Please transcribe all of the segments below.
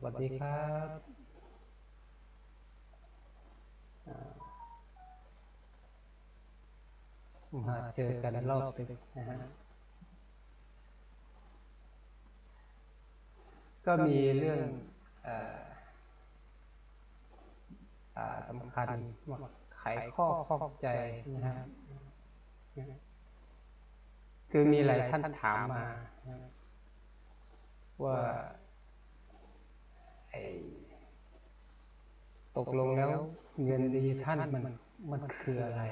สวัสดีครับอ่ามาเจอกันรอบหนึงนะฮะก็มีเรื่องเอ่ออ่าสำคัญมาไขข้อข้องใจนะฮะคือมีหลายท่านถามมานะฮะว่าไอ้ ตกลงแล้วเงินดิจิทัลมันมันคืออะไร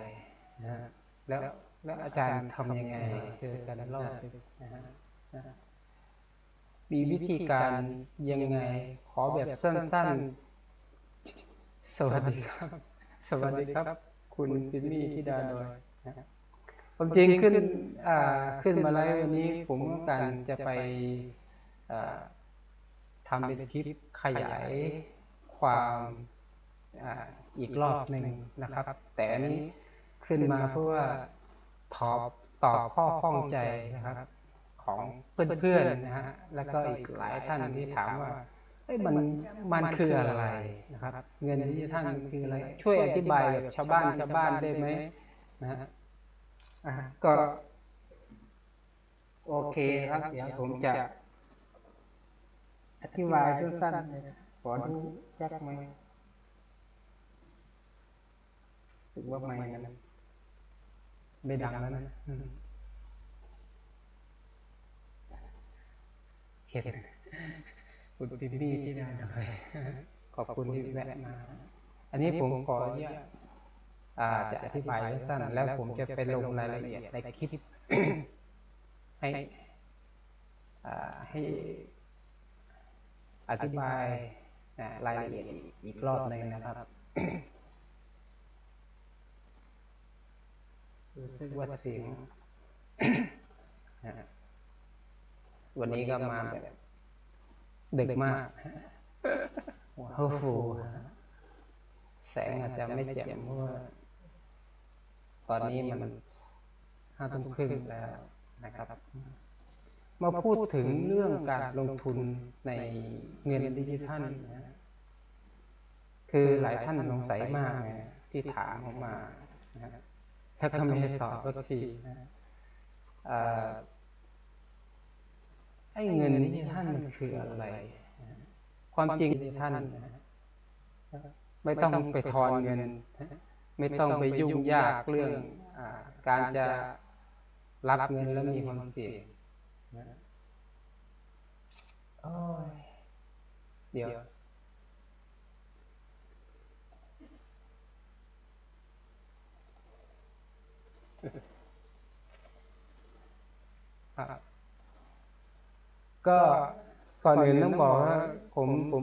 นะฮะแล้วแล้วอาจารย์ทำยังไง เจอกันรอบหนึ่งนะฮะนะฮะมีวิธีการยังไง ขอแบบสั้นๆ สวัสดีครับ สวัสดีครับ คุณปิมมี่ธิดาดอยนะฮะความจริงขึ้นอ่าขึ้นมาไลฟ์วันนี้ผมต้องการจะไปอ่า ทำเป็นคลิปขยายความอีกรอบหนึ่งนะครับ แต่อันนี้ขึ้นมาเพื่อตอบตอบข้อข้องใจนะครับ ของเพื่อนๆนะฮะแล้วก็อีกหลายท่านที่ถามว่าเอ้ยมันมันคืออะไรนะครับ เงินที่ท่านคืออะไร ช่วยอธิบายแบบชาวบ้านชาวบ้านได้ไหมนะฮะก็ โอเคครับเดี๋ยวผมจะ ธิบายสั้นๆเลยขอดูยักไหมรู้สึกว่าไม่นั้นไม่ดังแล้วนะอืมเห็นคุณพี่พี่ที่ได้เลยขอบคุณที่แวะมา อันนี้ผมขออนุญาตอ่าจะอธิบายสั้นๆแล้วผมจะไปลงรายละเอียดในคลิปให้อ่าให้ อธิบายนะรายละเอียดอีกรอบหนึ่งนะครับรู้สึกว่าเสียงวันนี้ก็มาแบบดึกมากหัวฟูแสงอาจจะไม่แจ่มเพราะว่าตอนนี้มันห้าทุ่มครึ่งแล้วนะครับ มาพูดถึงเรื่องการลงทุนในเงินดิจิทัลนะคือหลายท่านสงสัยมากที่ถามผมมาถ้าก็ไม่ตอบก็ทีนะอ่าไอ้เงินดิจิทัลมันคืออะไร ความจริงดิจิทัลนะไม่ต้องไปทอนเงิน ไม่ต้องไปยุ่งยากเรื่องการจะรับเงินแล้วมีความเสี่ยง นะโอ้ยเดี๋ยวครับก็ก่อนอื่นต้องบอกว่า ผมผม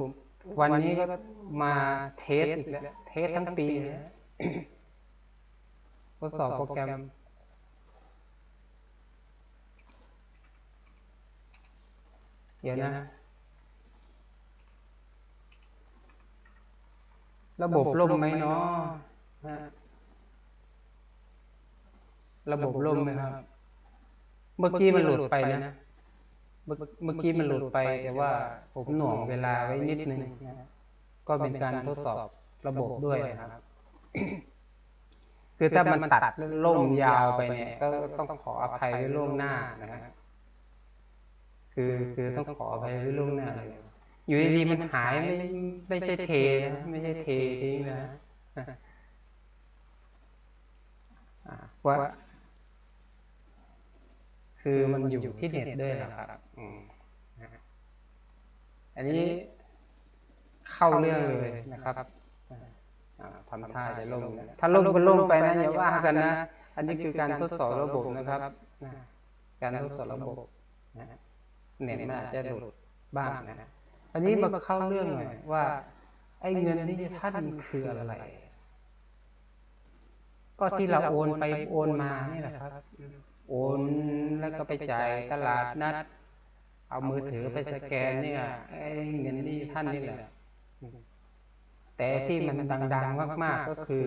วันนี้ก็มาเทสอีกแล้ว เทสทั้งปีเลยนะทดสอบโปรแกรม เดี๋ยวนะ ระบบล่มไหมเนาะฮะระบบล่มไหมครับ เมื่อกี้มันหลุดไปนะเมื่อเมื่อกี้มันหลุดไปแต่ว่าผมหน่วงเวลาไว้นิดนึงนะก็เป็นการทดสอบระบบด้วยนะครับ คือถ้ามันตัดล่มยาวไปเนี่ย ก็ต้องขออภัยไว้ล่วงหน้านะฮะ คือคือต้องขออภัยไว้ล่วงหน้าเลยอยู่ดีๆมันหายไม่ไม่ใช่เทนะไม่ใช่เททิ้งนะว่าคือมันอยู่ที่เน็ตด้วยนะครับอืมนะฮะอันนี้เข้าเรื่องเลยนะครับทำท่าจะล่มนถ้าล่มก็ล่มไปนะอย่าว่ากันนะ อันนี้คือการทดสอบระบบนะครับ การทดสอบระบบนะ เน็ตน่าจะหลุดบ้างนะอันนี้มาเข้าเรื่องหน่อยว่าไอ้เงินดิจิทัลคืออะไร ก็ที่เราโอนไปโอนมานี่แหละครับ โอนแล้วก็ไปจ่ายตลาดนัด เอามือถือไปสแกนเนี่ยไอ้เงินนี่ท่านนี่แหละ แต่ที่มันดังๆมากๆก็คือ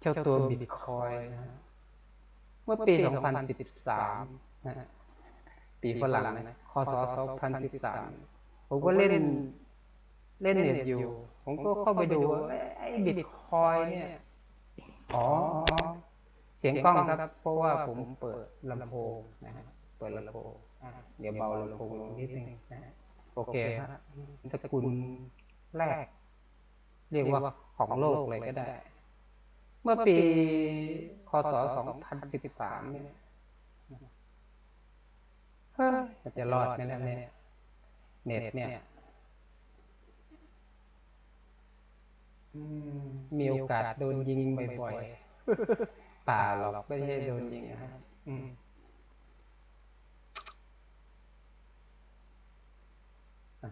เจ้าตัวบิตคอยนะฮะเมื่อปี 2013นะฮะ ปีฝรั่งนะคศ2013 ผมก็เล่น เล่นเน็ตอยู่ ผมก็เข้าไปดูไอ้บิตคอยเนี่ย อ๋อ เสียงกล้องครับ เพราะว่าผมเปิดลำโพงนะฮะ เปิดลำโพงเดี๋ยวเบาลำโพงลงนิดนึงนะฮะโอเคสกุลแรก เรียกว่าของโลกเลยก็ได้ เมื่อปี คศ 2013เนี่ย มันจะรอดไหมล่ะเนี่ยเน็ตเนี่ยอืมมีโอกาสโดนยิงบ่อยๆป่าหรอกไม่ใช่โดนยิงนะครับอืมอะ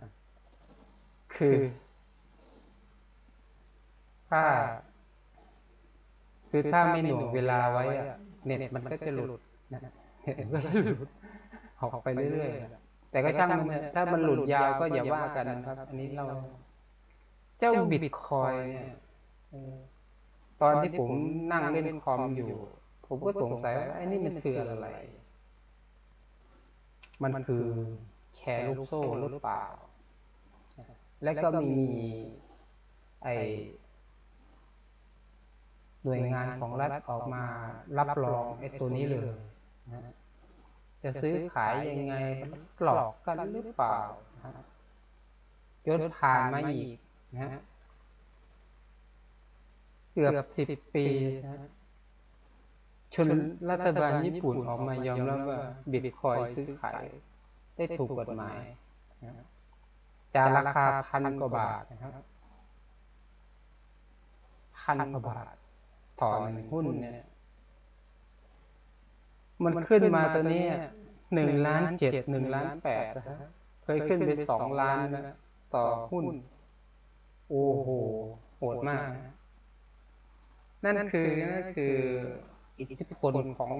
คือ ถ้า คือถ้าไม่หน่วงเวลาไว้อะเน็ตมันก็จะหลุดนะเน็ตมันก็จะหลุด ออกไปเรื่อยๆอะแต่ก็ช่างมันเถอะถ้ามันหลุดยาวก็อย่าว่ากันนะครับ อันนี้เราเจ้าบิตคอยเนี่ยเออตอนที่ผมนั่งเล่นคอมอยู่ ผมก็สงสัยว่าไอ้นี่มันคืออะไร มันคือแชร์ลูกโซ่หรือเปล่า และก็มีไอหน่วยงานของรัฐออกมารับรองไอ้ตัวนี้เลยนะฮะ จะซื้อขายยังไงหลอกกันหรือเปล่าจนผ่านมาอีกนะเกือบสิบปีชนรัฐบาลญี่ปุ่นออกมายอมรับว่าบิตคอยซื้อขายได้ถูกกฎหมายจากราคาพันกว่าบาทนะครับพันกว่าบาทต่อหนึ่งหุ้นเนี่ย มันขึ้นมาตัวนี้หนึ่งล้านเจ็ดหนึ่งล้านแปดนะฮะเคยขึ้นไปสองล้านนะต่อหุ้น โอ้โหโหดมากนะนั่นคือนั่นคือ อิทธิพลของ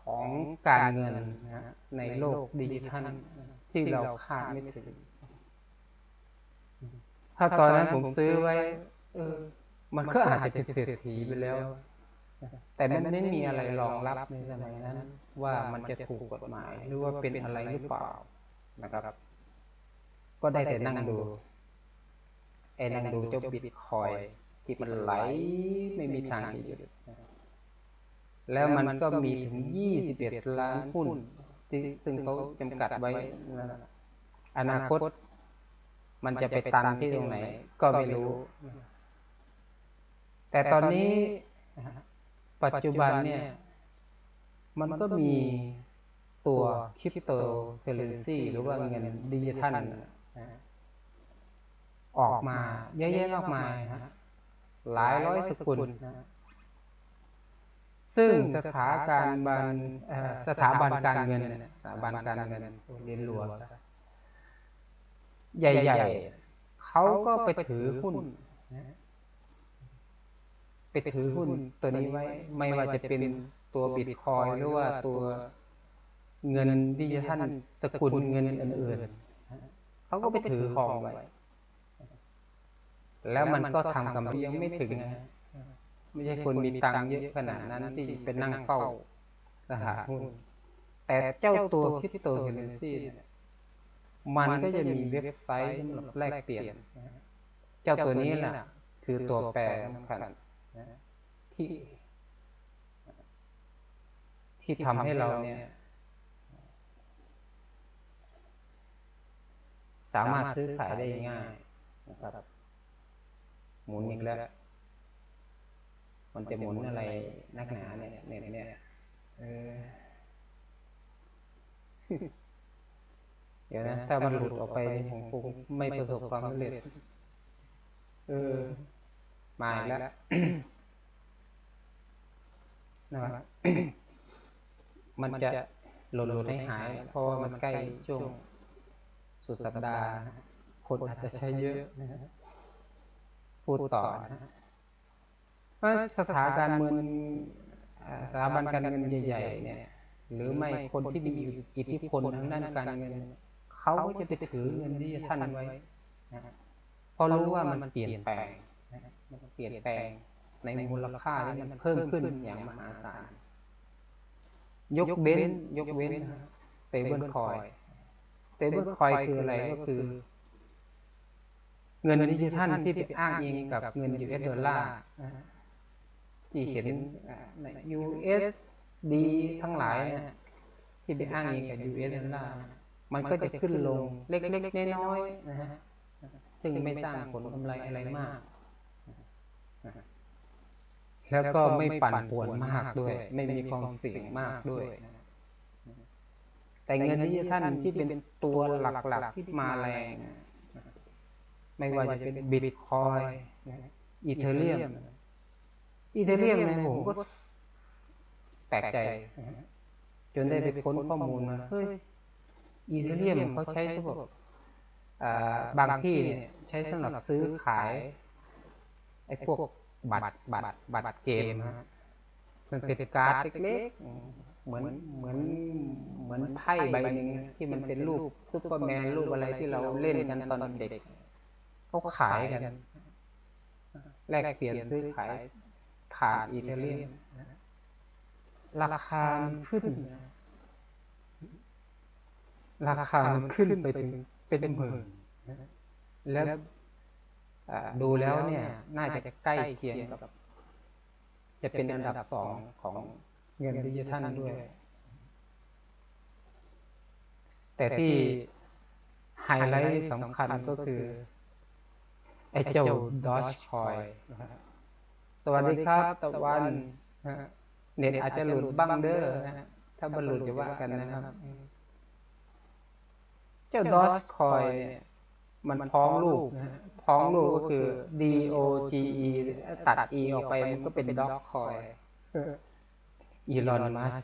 ของการเงินนะฮะในโลกดิจิทัลที่เราคาดไม่ถึง ถ้าตอนนั้นผมซื้อไว้ เออ มันก็อาจจะเป็นเศรษฐีไปแล้ว แต่มันไม่มีอะไรรองรับในสมัยนั้น ว่ามันจะถูกกฎหมาย หรือว่าเป็นอะไรหรือเปล่านะครับ ก็ได้แต่นั่งดูไอ้นั่งดูเจ้าบิตคอยที่มันไหลไม่มีทางที่หยุดแล้วมันก็มีถึงยี่สิบเอ็ดล้านหุ้นที่ซึ่งเขาจำกัดไว้อนาคต มันจะไปตันที่ตรงไหน ก็ไม่รู้ แต่ตอนนี้ ปัจจุบันเนี่ย มันก็มีตัวคริปโตเคอเรนซีหรือว่าเงินดิจิทัลออกมาเยอะแยะมากมายฮะหลายร้อยสกุลนะซึ่งสถาการบันสถาบันการเงินสถาบันการเงินเรียนรัวใหญ่ ๆเขาก็ไปถือหุ้น ไปถือหุ้นตัวนี้ไว้ ไม่ว่าจะเป็นตัวบิตคอยหรือว่าตัวเงินดิจิทัลสกุลเงินอื่นๆเขาก็ไปถือของไว้ แล้วมันก็ทำกำไรยังไม่ถึงนะไม่ใช่คนมีตังค์เยอะขนาดนั้นที่เป็นนั่งเฝ้าตลาดหุ้น แต่เจ้าตัวคริปโตเคอเรนซีมันก็จะมีเว็บไซต์สำหรับแลกเปลี่ยน เจ้าตัวนี้แหละคือตัวแปรสำคัญ ที่ที่ทำให้เราเนี่ย สามารถซื้อขายได้ง่ายนะครับ หมุนอีกแล้ว มันจะหมุนอะไรนักหนาเนี่ยเนี่ยเนี่ยเออเดี๋ยวนะ ถ้ามันหลุดออกไปผมคงไม่ประสบความสำเร็จ เออ มาอีกแล้วนะครับมันจะหล่นๆให้หาย เพราะว่ามันใกล้ช่วงสุดสัปดาห์นะคนอาจจะใช้เยอะนะฮะพูดต่อนะฮะเพราะสถาการเมืองอ่าสถาบันการเงินใหญ่ๆเนี่ย หรือไม่คนที่มีอิทธิพลทางด้านการเงินเขาก็จะไปถือเงินที่ท่านไว้นะฮะเพราะรู้ว่ามันเปลี่ยนแปลงนะฮะ มันเปลี่ยนแปลงในมูลค่าที่มันเพิ่มขึ้นอย่างมหาศาล ยกเว้นยกเว้นสเตเบิลคอยสเตเบิลคอยคืออะไรก็คือ เงินดิจิทัลที่ไปอ้างอิงกับเงิน US ดอลลาร์ที่เห็นใน USD ทั้งหลายนะฮะที่ไปอ้างอิงกับ US ดอลลาร์มันก็จะขึ้นลงเล็กๆน้อยๆนะฮะซึ่งไม่สร้างผลกำไรอะไรมาก แล้วก็ไม่ปั่นป่วนมากด้วย ไม่มีความเสี่ยงมากด้วย แต่เงินดิจิทัลที่เป็นตัวหลักๆที่มาแรง ไม่ว่าจะเป็นบิตคอยอีเทเรียม อีเทเรียมเนี่ยผมก็แปลกใจ จนได้ไปค้นข้อมูลมาเฮ้ยอีเทเรียมเขาใช้สำหรับอ่าบางที่เนี่ยใช้สำหรับซื้อขาย ไอ้พวกบัตรบัตรบัตรเกมนะฮะมันเป็นการ์ดเล็กๆเหมือนเหมือนเหมือนไพ่ใบหนึ่งที่มันเป็นรูปซุปเปอร์แมนรูปอะไรที่เราเล่นกันตอนเด็กเขาขายกันแลกเปลี่ยนซื้อขายผ่านอีเทเรียมราคามันขึ้น ราคามันขึ้นไปถึงเป็นหมื่นแล้วอ่า ดูแล้วเนี่ยน่าจะใกล้เคียงกับ จะเป็นอันดับสองของเงินดิจิทัลด้วย แต่ที่ไฮไลท์สำคัญก็คือ ไอ้เจ้าดอชคอยสวัสดีครับตะวันเน็ตอาจจะหลุดบ้างเด้อนะฮะถ้าบรรลุจะว่ากันนะครับ เจ้าดอชคอยเนี่ย มันพ้องลูกนะฮะพ้องลูกก็คือ D O G E ตัด E ออกไปมันก็เป็นด็อกคอยอีลอนมัส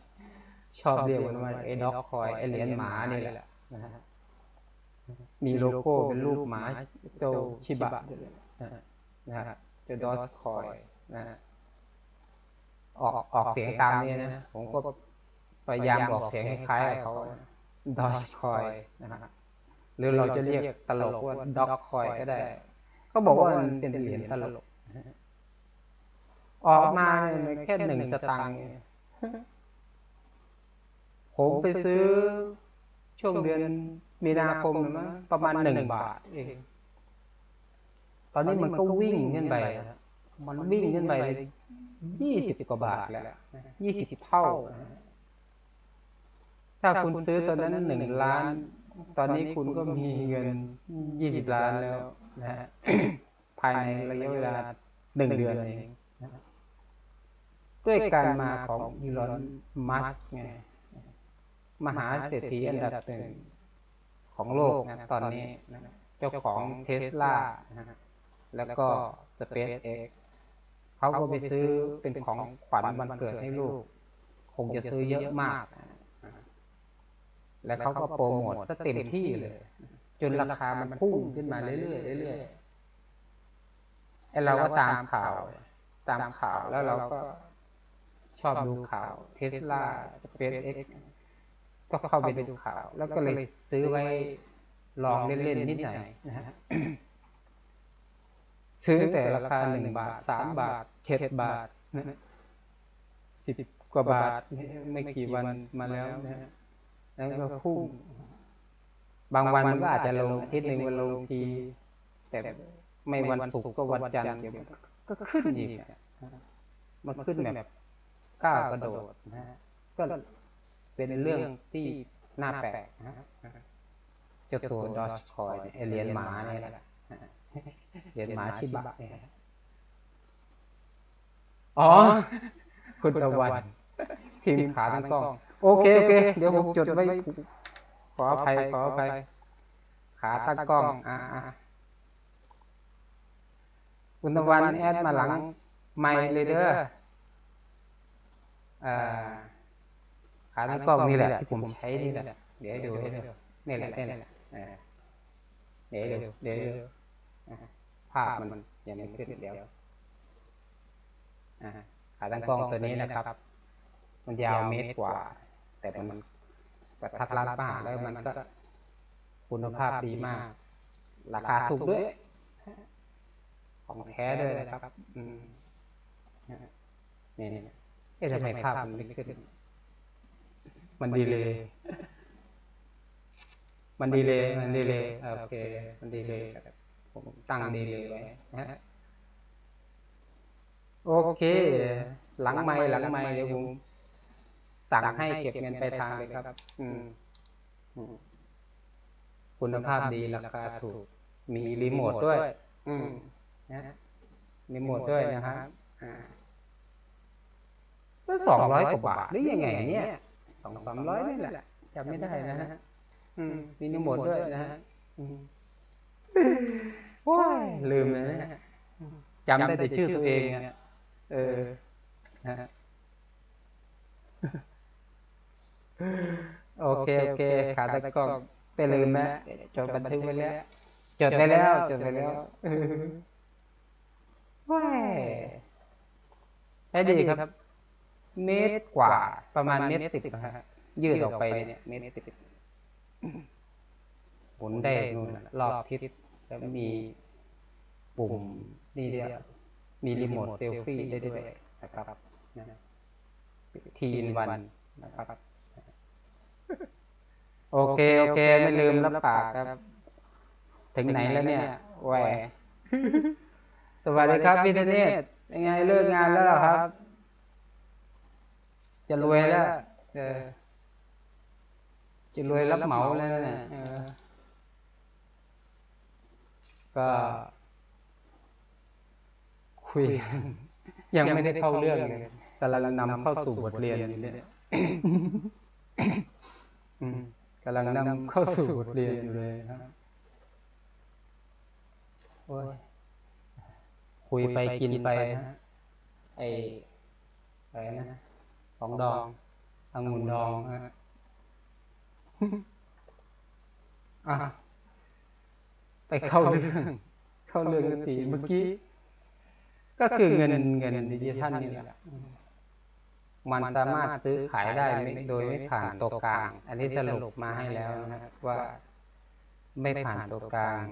ชอบเรียกมันว่าไอ้ด็อกคอยไอ้เหรียญหมานี่แหละนะฮะมีโลโก้เป็นรูปหมาเจ้าชิบะนะฮะนะฮะเจ้าดอสคอยนะฮะออกออกเสียงตามนี้นะผมก็พยายามออกเสียงคล้ายๆกับเขาดอสคอยนะฮะ หรือเราจะเรียกตลกว่าด็อกคอยก็ได้ ก็บอกว่ามันเป็นเหรียญตลก ออกมาเนี่ยแค่หนึ่งสตางค์เองผมไปซื้อช่วงเดือนมีนาคมมั้งประมาณหนึ่งบาทเอง ตอนนี้มันก็วิ่งขึ้นไปนะมันวิ่งขึ้นไปยี่สิบกว่าบาทแล้วยี่สิบเท่า ถ้าคุณซื้อตอนนั้นหนึ่งล้าน ตอนนี้คุณก็มีเงินยี่สิบล้านแล้วนะฮะภายในระยะเวลาหนึ่งเดือนเองนะฮะด้วยการมาของอีลอนมัสก์ไงมหาเศรษฐีอันดับหนึ่งของโลกนะตอนนี้นะเจ้าของเทสลานะฮะแล้วก็สเปซเอ็กเขาก็ไปซื้อเป็นของขวัญวันเกิดให้ลูก คงจะซื้อเยอะมาก แล้วเขาก็โปรโมทซะเต็มที่เลย จนราคามันพุ่งขึ้นมาเรื่อยๆเรื่อยๆไอเราก็ตามข่าว ตามข่าวแล้วเราก็ชอบดูข่าวเทสลาสเปซเอ็กก็เข้าไปดูข่าว แล้วก็เลยซื้อไว้ลองเล่นๆนิดหน่อยนะฮะซื้อแต่ราคาหนึ่งบาทสามบาทเจ็ดบาทสิบกว่าบาท ไม่กี่วันมาแล้วนะฮะ แล้วก็พุ่งบางวันมันก็อาจจะลงอาทิตย์หนึ่งมันลงที แต่ไม่วันศุกร์ก็วันจันทร์เดี๋ยวก็ขึ้นอีกอะมันขึ้นแบบก้าวกระโดดนะฮะก็เป็นเรื่องที่น่าแปลกนะฮะเจ้าตัวดอชคอยไอเหรียญหมาเนี่ยแหละเหรียญหมาชิบะเนี่ยอ๋อ คุณตะวันทีมขาตั้งกล้อง โอเคโอเค เดี๋ยวผมจดไว้ ขออภัยขออภัยขาตั้งกล้อง อ่าคุณตะวันแอดมาหลังไม่เลยเด้ออ่าขาตั้งกล้องนี่แหละที่ผมใช้นี่แหละ เดี๋ยวให้ดูให้ดูนี่แหละนี่แหละอ่าเดี๋ยวดูเดี๋ยวดูอ่าภาพมันยังไม่ขึ้นเดี๋ยวอ่าขาตั้งกล้องตัวนี้นะครับ มันยาวเมตรกว่า แต่มันกระทัดรัดมากแล้วมันก็คุณภาพดีมาก ราคาถูกด้วย ของแท้ด้วยนะครับ อืมนี่นี่เอ๊ะทำไมภาพมันไม่ขึ้น มันดีเลย มันดีเลย มันดีเลยโอเค มันดีเลยผมตั้งดีเลยไว้นะโอเค หลังไม่หลังไม่เดี๋ยวผม สั่งให้เก็บเงินไปลายทางเลยครับอืมอืม คุณภาพดีราคาถูก มีรีโมทด้วย อืม นะฮะรีโมทด้วยนะครับอ่าก็สองร้อยกว่าบาทหรือยังไงเนี่ยสองสามร้อยนี่แหละจำไม่ได้นะฮะอืมมีรีโมทด้วยนะฮะอืมโอ้ยลืมเลยนะฮะจำได้แต่ชื่อตัวเองอะเออนะฮะ โอเค โอเค ขาตะกล้องไปลืมแล้วจดบันทึกไว้แล้วจดไปแล้วจดไปแล้วเออว้ายได้ดีครับ เมตรกว่าประมาณเมตรสิบนะฮะยืดออกไปเนี่ยเมตรสิบหมุนได้นู่นน่ะรอบทิศแล้วมีปุ่มนี่เดียวมีรีโมทเซลฟี่ได้ด้วยนะครับนะทีนวันนะครับ โอเค โอเค ไม่ลืมรับปากครับ ถึงไหนแล้วเนี่ยแหวสวัสดีครับพี่ธเนศยังไงเลิกงานแล้วเหรอครับ จะรวยแล้วเออจะรวยรับเหมาแล้วนะเออก็คุยกันยังไม่ได้เข้าเรื่องเลยกำลังนำเข้าสู่บทเรียนอยู่เนี่ยอืม กำลังนำเข้าสู่บทเรียนอยู่เลยครับโอ้ยคุยไปกินไปนะไออะไรนะของดององุ่นดองฮะอะไปเข้าเรื่องเข้าเรื่องกันทีเมื่อกี้ ก็คือเงินเงินดิจิทัลนี่แหละ มันสามารถซื้อขายได้โดยไม่ผ่านตัวกลาง อันนี้สรุปมาให้แล้วนะครับว่าไม่ผ่านตัวกลาง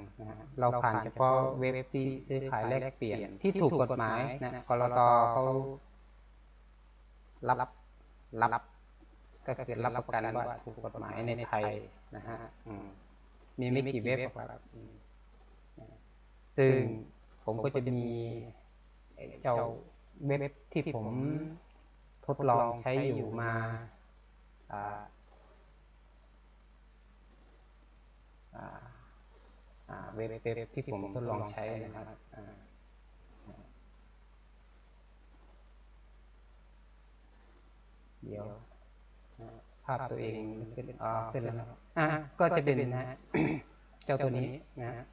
เราผ่านเฉพาะเว็บที่ซื้อขายแลกเปลี่ยนที่ถูกกฎหมายนะกรตเขารับรับก็คือรับประกันว่าถูกกฎหมายในไทยนะฮะมีไม่กี่เว็บครับซึ่งผมก็จะมีเจ้าเว็บที่ผม ทดลองใช้อยู่มาอ่าอ่าอ่าเว็บเว็บที่ผมทดลองใช้นะครับอ่าเดี๋ยวอ่าภาพตัวเองขึ้นอ่าขึ้นแล้วครับอ่าก็จะเป็นนะฮะเจ้าตัวนี้นะฮะ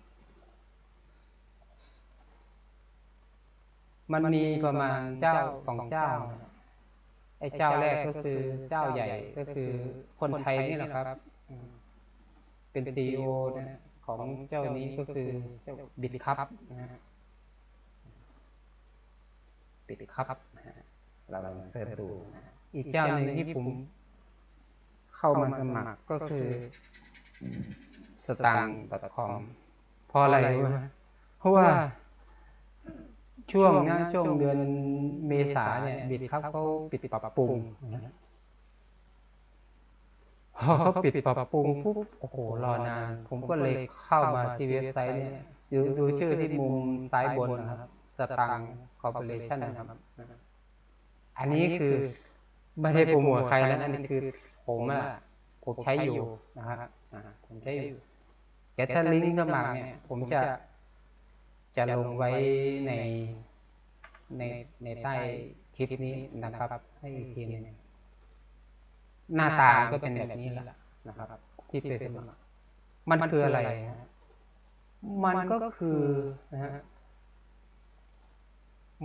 มันมีประมาณเจ้าสองเจ้านะครับ ไอ้เจ้าแรกก็คือเจ้าใหญ่ก็คือคนไทยนี่แหละครับอืมเป็นซีอนะฮะของเจ้านี้ก็คือเจ้าบิดครับนะฮะบิดครับนะฮะเราลองเสิร์ชดูนะฮะอีกเจ้าหนึ่งที่ผมเข้ามาสมัครก็คือสตางค์ .com เพราะอะไรวะเพราะว่า ช่วงนะช่วงเดือนเมษาเนี่ย บิดครับเขาปิดปรับปรุงนะฮะพอเขาปิดปรับปรุงปุ๊บโอ้โหรอนาน ผมก็เลยเข้ามาที่เว็บไซต์เนี่ยดูดูชื่อที่มุมซ้ายบนนะครับสตางค์คอร์ปอเรชั่นนะครับ อันนี้คือไม่ได้โปรโมทใครนะอันนี้คือ ผมอะผมใช้อยู่นะครับผมใช้อยู่แต่ถ้าลิงก์สมัครเนี่ย ผมจะ จะลงไว้ในในในใต้คลิปนี้นะครับ ให้ทีนึงหน้าตาก็เป็นแบบนี้แหละนะครับ ที่เป็นสมัครมันคืออะไรมันก็คือนะฮะ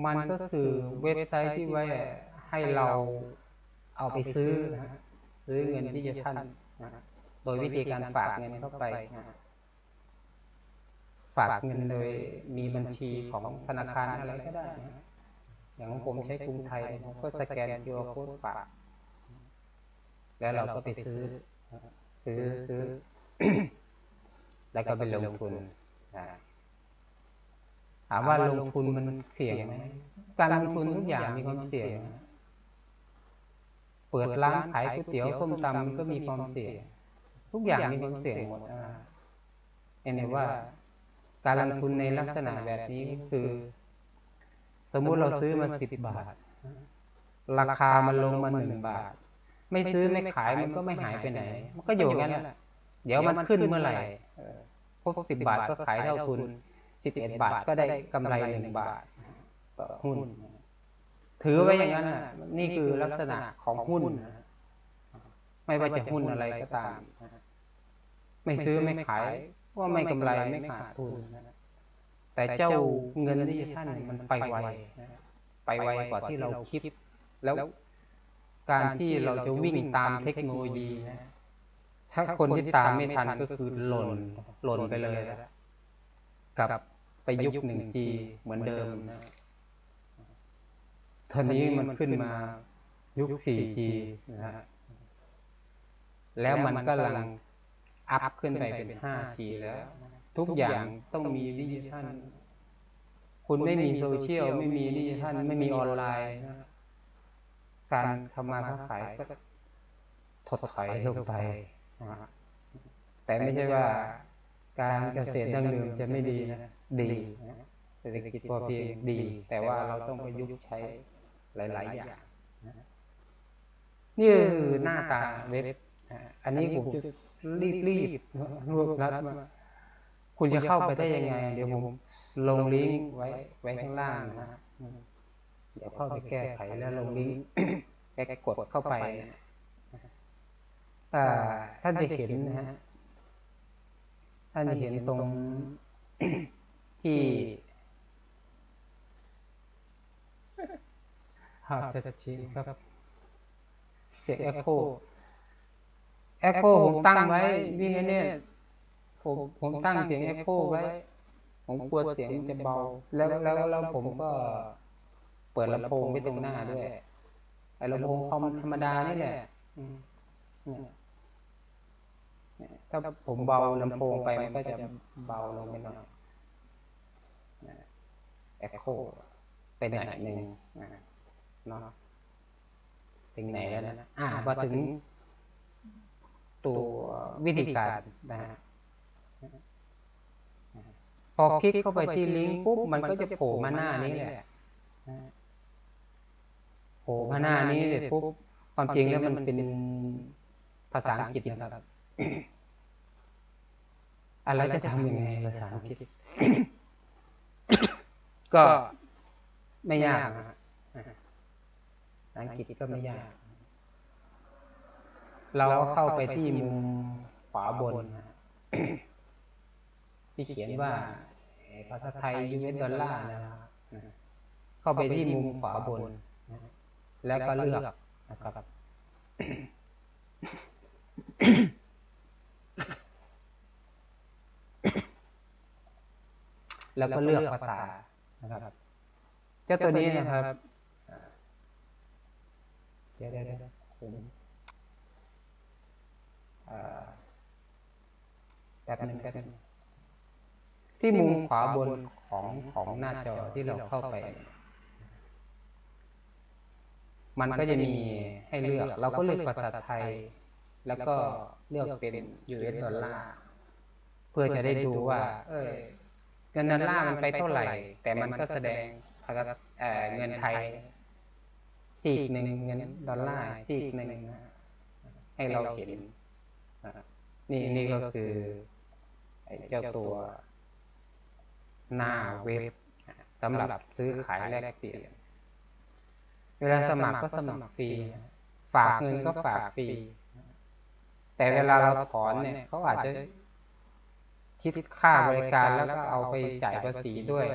มันก็คือเว็บไซต์ที่ไว้ให้เราเอาไปซื้อนะฮะซื้อเงินที่จะท่านโดยวิธีการฝากเงินเข้าไปนะฮะากเงินโดยมีบัญชีของธนาคารอะไรก็ได้นะอย่างของผมใช้กรุงไทยผมก็สแกน QR code ฝาก แล้วเราก็ไปซื้อ ซื้อซื้อ แล้วก็ไปลงทุนอ่าถามว่าลงทุนมันเสี่ยงไหมการลงทุนทุกอย่างมีความเสี่ยงนะเปิดร้านขายก๋วยเตี๋ยวส้มตำมันก็มีความเสี่ยง ทุกอย่างมีความเสี่ยงหมดอ่าเห็นไหมว่า การลงทุนในลักษณะแบบนี้ก็คือ สมมุติเราซื้อมาสิบบาท ราคามันลงมาหนึ่งบาท ไม่ซื้อไม่ขายมันก็ไม่หายไปไหน มันก็อยู่งั้นแหละเดี๋ยวมันขึ้นเมื่อไหร่พวกสิบบาทก็ขายเท่าทุนสิบเอ็ดบาทก็ได้กำไรหนึ่งบาทหุ้น ถือไว้อย่างนั้นนี่คือลักษณะของหุ้น ไม่ว่าจะหุ้นอะไรก็ตาม ไม่ซื้อไม่ขาย ว่าไม่กำไรไม่ขาดทุนนะแต่เจ้าเงินดิจิทัลเนี่ยมันไปไวนะไปไวกว่าที่เราคิด แล้วการที่เราจะวิ่งตามเทคโนโลยีนะถ้าคนที่ตามไม่ทันก็คือหล่นหล่นไปเลยกับไปยุคหนึ่งจีเหมือนเดิมนะตอนนี้มันขึ้นมายุค 4G นะฮะแล้วมันก็กำลัง อัพขึ้นไปเป็น 5G แล้ว ทุกอย่างต้องมีดิจิทัลคุณไม่มีโซเชียลไม่มีดิจิทัลไม่มีออนไลน์นะการทำมาค้าขายก็ถดถอยลงไปนะฮะแต่ไม่ใช่ว่าการเกษตรดั้งเดิมจะไม่ดีนะดีนะเศรษฐกิจพอเพียงดี แต่ว่าเราต้องประยุกต์ใช้หลาย ๆ อย่างนะนี่คือหน้าตาเว็บนะ อันนี้ผมจะรีบรีบรวบรัดมาคุณจะเข้าไปได้ยังไง เดี๋ยวผมลงลิงก์ไว้ไว้ข้างล่างนะฮะอืมเดี๋ยวเข้าไปแก้ไขแล้วลงลิงก์แกกดเข้าไปนะอ่าท่านจะเห็นนะฮะท่านจะเห็นตรงที่ภาพชัดเจนครับ เสียงเอ็โค เอ็โคผมตั้งไว้พี่เนี่ยผมผมตั้งเสียงเอ็โคไว้ ผมกลัวเสียงมันจะเบา แล้วแล้วแล้วผมก็เปิดลำโพงไว้ตรงหน้าด้วย ไอ้ลำโพงคอมธรรมดานี่แหละเนี่ยถ้าผมเบาลำโพงไปมันก็จะเบาลงไปหน่อยเอ็โคไปไหนหนึ่งเนาะถึงไหนแล้วนะอ่าพอถึง ตัววิธีการนะฮะพอคลิกเข้าไปที่ลิงก์ปุ๊บมันก็จะโผล่มาหน้านี้แหละนะฮะโผล่มาหน้านี้เสร็จปุ๊บความจริงแล้วมันเป็นภาษาอังกฤษนะครับอะไรจะทำยังไงภาษาอังกฤษก็ไม่ยากนะฮะภาษาอังกฤษก็ไม่ยาก เราก็เข้าไปที่มุมขวาบน ที่เขียนว่าภาษาไทย US ดอลลาร์นะครับเข้าไปที่มุมขวาบน แล้วก็เลือกนะครับแล้วก็เลือกภาษานะครับ เจ้าตัวนี้นะครับ เดี๋ยวเดี๋ยวผม แป๊บหนึงแป๊บหนึงที่มุมขวาบนของของหน้าจอที่เราเข้าไป มันก็จะมีให้เลือก เราก็เลือกภาษาไทย แล้วก็เลือกเป็น US ดอลลาร์เพื่อจะได้ดูว่า เออเงินดอลลาร์มันไปเท่าไหร่ แต่มันก็แสดงภาษาเอ่อเงินไทยซีกหนึ่งเงินดอลลาร์ซีกหนึ่งนะให้เราเห็น นี่นี่ก็คือเจ้าตัวหน้าเว็บสำหรับซื้อขายแลกเปลี่ยน เวลาสมัครก็สมัครฟรี ฝากเงินก็ฝากฟรี แต่เวลาเราถอนเนี่ยเขาอาจจะคิดค่าบริการแล้วก็เอาไปจ่ายภาษีด้วย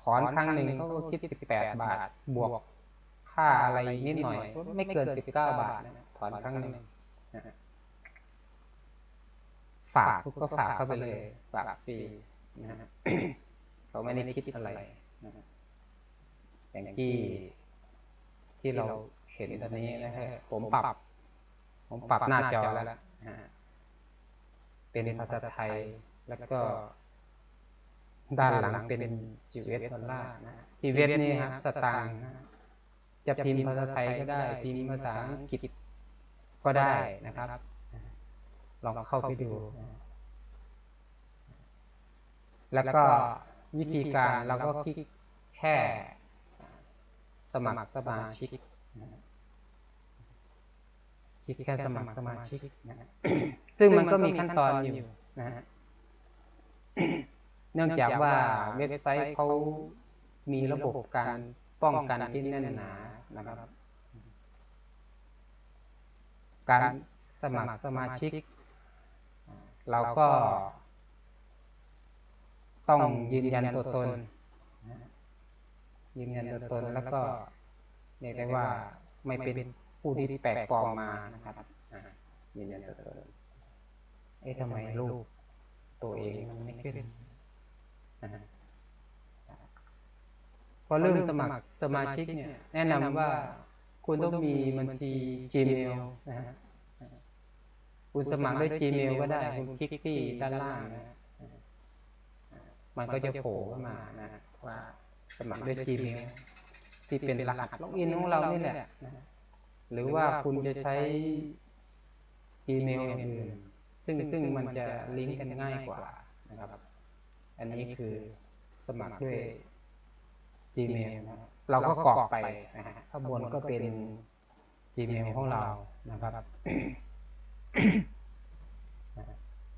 ถอนครั้งหนึ่งเขาก็คิดสิบแปดบาท บวกค่าอะไรนิดหน่อย ไม่เกินสิบเก้าบาท ถอนครั้งหนึ่ง ฝากก็ฝากเข้าไปเลย ฝากฟรีนะฮะเขาไม่ได้คิดอะไรนะอย่างที่ที่เราเห็นตอนนี้นะฮะผมปรับ ผมปรับหน้าจอแล้วนะเป็นภาษาไทยแล้วก็ ด้านหลังเป็น US ดอลลาร์นะที่เว็บนี้ครับสตางค์จะพิมพ์ภาษาไทยก็ได้ พิมพ์ภาษาอังกฤษ ก็ได้นะครับ ลองเข้าไปดูนะแล้วก็วิธีการเราก็คลิกแค่สมัครสมาชิกนะฮะคลิกแค่สมัครสมาชิกนะฮะซึ่งมันก็มีขั้นตอนอยู่นะฮะเนื่องจากว่าเว็บไซต์เขามีระบบการป้องกันที่แน่นหนานะครับ การสมัครสมาชิก เราก็ต้องยืนยันตัวตนนะยืนยันตัวตนแล้วก็เรียกได้ว่าไม่เป็นผู้ที่แปลกปลอมมานะครับอ่ายืนยันตัวตนเอ๊ะทำไมรูปตัวเองมันไม่ขึ้นนะฮะพอเริ่มสมัครสมาชิกเนี่ยแนะนำว่า คุณต้องมีบัญชี Gmail นะฮะคุณสมัครด้วย Gmail ก็ได้ คุณคลิกที่ด้านล่างนะฮะมันก็จะโผล่ขึ้นมานะว่าสมัครด้วย Gmail ที่เป็นรหัสล็อกอินของเรานี่แหละนะฮะหรือว่าคุณจะใช้ Gmail อย่างอื่นซึ่งซึ่งมันจะลิงก์กันง่ายกว่านะครับ อันนี้คือสมัครด้วย Gmail นะครับ เราก็กรอกไปนะฮะข้างบนก็เป็น Gmail ของเรานะครับ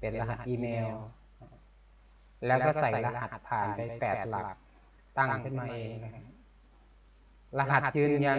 เป็นรหัสอีเมล แล้วก็ใส่รหัสผ่านไปแปดหลัก ตั้งขึ้นมาเองนะครับรหัสยืนยัน